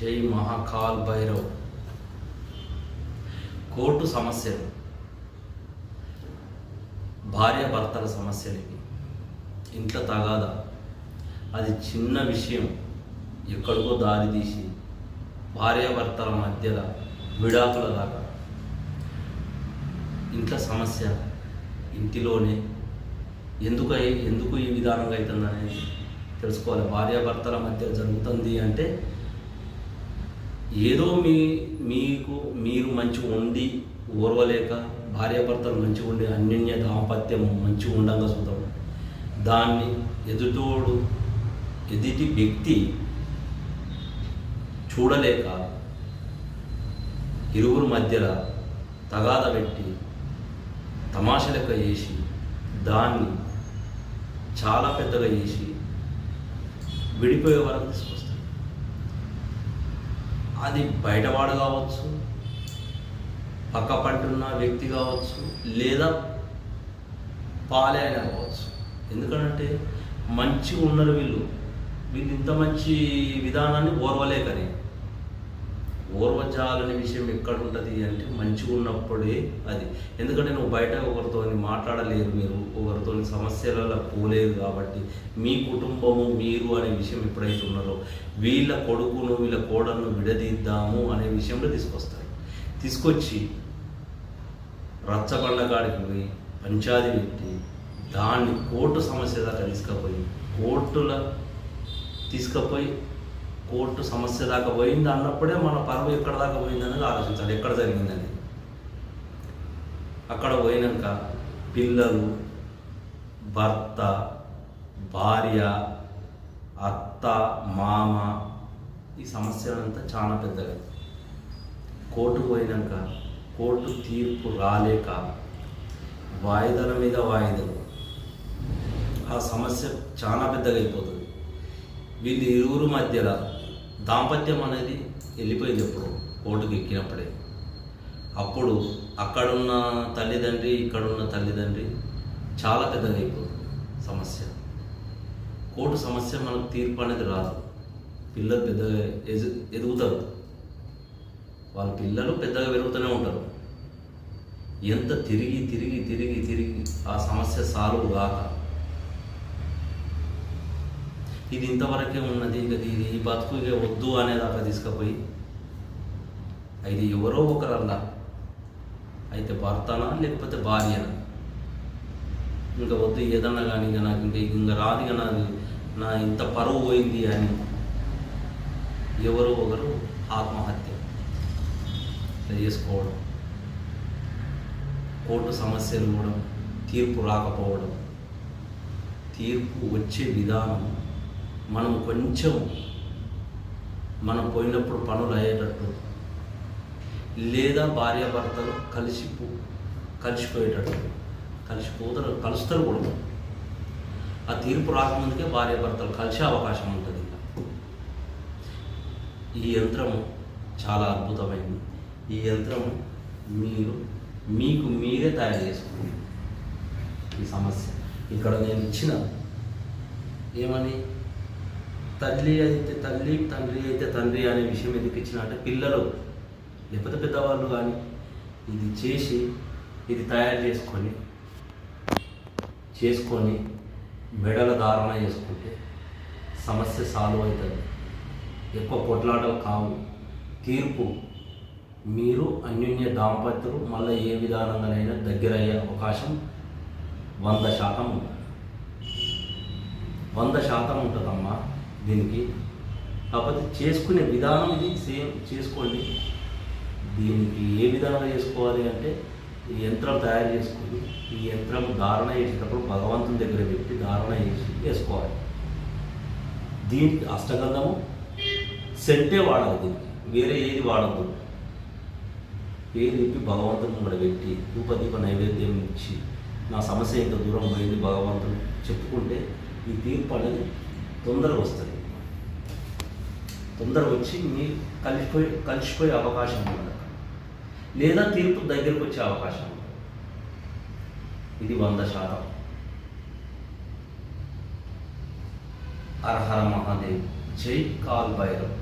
జై మహాకాల్ భైరవ్. కోర్టు సమస్యలు. భార్యాభర్తల సమస్యలు ఇవి ఇంట్లో తగాదా. అది చిన్న విషయం. ఎక్కడికో దారి తీసి భార్యాభర్తల మధ్యలో విడాకుల దాకా. ఇంట్లో సమస్య ఇంటిలోనే. ఎందుకు ఎందుకు ఈ విధానంగా అవుతుంది అనేది తెలుసుకోవాలి. భార్యాభర్తల మధ్య జరుగుతుంది అంటే ఏదో మీ మీకు మీరు మంచిగా ఉండి ఓర్వలేక భార్యాభర్తలు మంచిగా ఉండి అన్యోన్య దాంపత్యం మంచిగా ఉండంగా చూద్దాం. దాన్ని ఎదుటోడు ఎదుటి వ్యక్తి చూడలేక ఇరువురు మధ్యలో తగాద పెట్టి తమాష లెక్క చేసి దాన్ని చాలా పెద్దగా చేసి విడిపోయే వరకు అది బయటవాడు కావచ్చు పక్క పంటున్న వ్యక్తి కావచ్చు లేదా పాలే అయినా కావచ్చు. ఎందుకంటే మంచిగా ఉన్నారు వీళ్ళు. వీళ్ళు ఇంత మంచి విధానాన్ని ఓర్వలేకనే. ఓర్వజాలనే విషయం ఎక్కడ ఉంటుంది అంటే మంచిగా ఉన్నప్పుడే అది. ఎందుకంటే నువ్వు బయట ఒకరితో మాట్లాడలేరు మీరు ఒకరితో సమస్యలలో పోలేదు కాబట్టి మీ కుటుంబము మీరు అనే విషయం ఎప్పుడైతే ఉన్నారో వీళ్ళ కొడుకును వీళ్ళ కోడలను విడదీద్దాము అనే విషయంలో తీసుకొస్తారు. తీసుకొచ్చి రచ్చబండ కాడికి పోయి పంచాది పెట్టి దాన్ని కోర్టు సమస్య దాకా తీసుకుపోయి కోర్టుల తీసుకుపోయి కోర్టు సమస్య దాకా పోయింది అన్నప్పుడే మన పరువు ఎక్కడ దాకా పోయింది అనేది ఆలోచించాలి. ఎక్కడ జరిగిందని అక్కడ పోయినాక పిల్లలు భర్త భార్య అత్త మామ ఈ సమస్యలంతా చాలా పెద్దగా. కోర్టుకు పోయినాక కోర్టు తీర్పు రాలేక వాయిదల మీద వాయిదలు. ఆ సమస్య చాలా పెద్దగా అయిపోతుంది. వీళ్ళు ఇరువురు మధ్యలో దాంపత్యం అనేది వెళ్ళిపోయింది ఎప్పుడు? కోర్టుకు ఎక్కినప్పుడే. అప్పుడు అక్కడున్న తల్లిదండ్రి ఇక్కడున్న తల్లిదండ్రి చాలా పెద్దగా అయిపోతుంది సమస్య. కోర్టు సమస్య మనకు తీర్పు అనేది రాదు. పిల్లలు పెద్దగా ఎదు ఎదుగుతారు. వాళ్ళ పిల్లలు పెద్దగా పెరుగుతూనే ఉంటారు. ఎంత తిరిగి తిరిగి తిరిగి తిరిగి ఆ సమస్య సాల్వ్ కాక ఇది ఇంతవరకే ఉన్నది ఇక ఇది ఈ బతుకు ఇక వద్దు అనేదాకా తీసుకుపోయి ఇది ఎవరో ఒకరల్లా అయితే భర్తనా లేకపోతే భార్యనా? ఇంకా వద్దు ఏదన్నా కానీ ఇక నాకు ఇంకా ఇంకా రాదు ఇక నాకు నా ఇంత పరువు పోయింది అని ఎవరో ఒకరు ఆత్మహత్య చేసుకోవడం కోర్టు సమస్యలు కూడా తీర్పు రాకపోవడం తీర్పు వచ్చే విధానం మనం కొంచెం మనం పోయినప్పుడు పనులు అయ్యేటట్టు. లేదా భార్యాభర్తలు కలిసి కలిసిపోయేటట్టు. కలిసిపోతారు కలుస్తారు కూడా. ఆ తీర్పు రాకముందుకే భార్యాభర్తలు కలిసే అవకాశం ఉంటుంది. ఈ యంత్రము చాలా అద్భుతమైంది. ఈ యంత్రము మీరు మీకు మీరే తయారు చేసుకోండి. ఈ సమస్య. ఇక్కడ నేను ఇచ్చిన ఏమని? తల్లి అయితే తల్లి తండ్రి అయితే తండ్రి అనే విషయం ఎందుకు ఇచ్చిన అంటే పిల్లలు లేకపోతే పెద్దవాళ్ళు కానీ ఇది చేసి ఇది తయారు చేసుకొని చేసుకొని మెడల ధారణ చేసుకుంటే సమస్య సాల్వ్ అవుతుంది. ఎక్కువ కొట్లాటలు కావు. తీర్పు మీరు అన్యోన్య దాంపత్యులు మళ్ళీ ఏ విధానంగానైనా దగ్గరయ్యే అవకాశం వంద శాతం ఉంటుంది వంద శాతం ఉంటుందమ్మా. దీనికి. కాకపోతే చేసుకునే విధానం ఇది సేమ్ చేసుకోండి. దీనికి ఏ విధంగా చేసుకోవాలి అంటే ఈ యంత్రం తయారు చేసుకొని ఈ యంత్రం ధారణ చేసేటప్పుడు భగవంతుని దగ్గర పెట్టి ధారణ చేసి వేసుకోవాలి. దీనికి అష్టగంధము సెంటే వాడాలి దీనికి. వేరే ఏది వాడద్దు. పేరు చెప్పి భగవంతుని కూడా పెట్టి ధూపదీప నైవేద్యం ఇచ్చి నా సమస్య ఇంత దూరం పోయింది భగవంతుడు చెప్పుకుంటే ఈ తీర్పు అనేది తొందరగా వస్తుంది. తొందరగా వచ్చి మీరు కలిసిపోయి కలిసిపోయే అవకాశం ఉంది లేదా తీర్పు దగ్గరకు వచ్చే అవకాశం ఉంది ఇది వంద శాతం. అర్హర మహాదేవ్. జై కాల్ భైరవ్.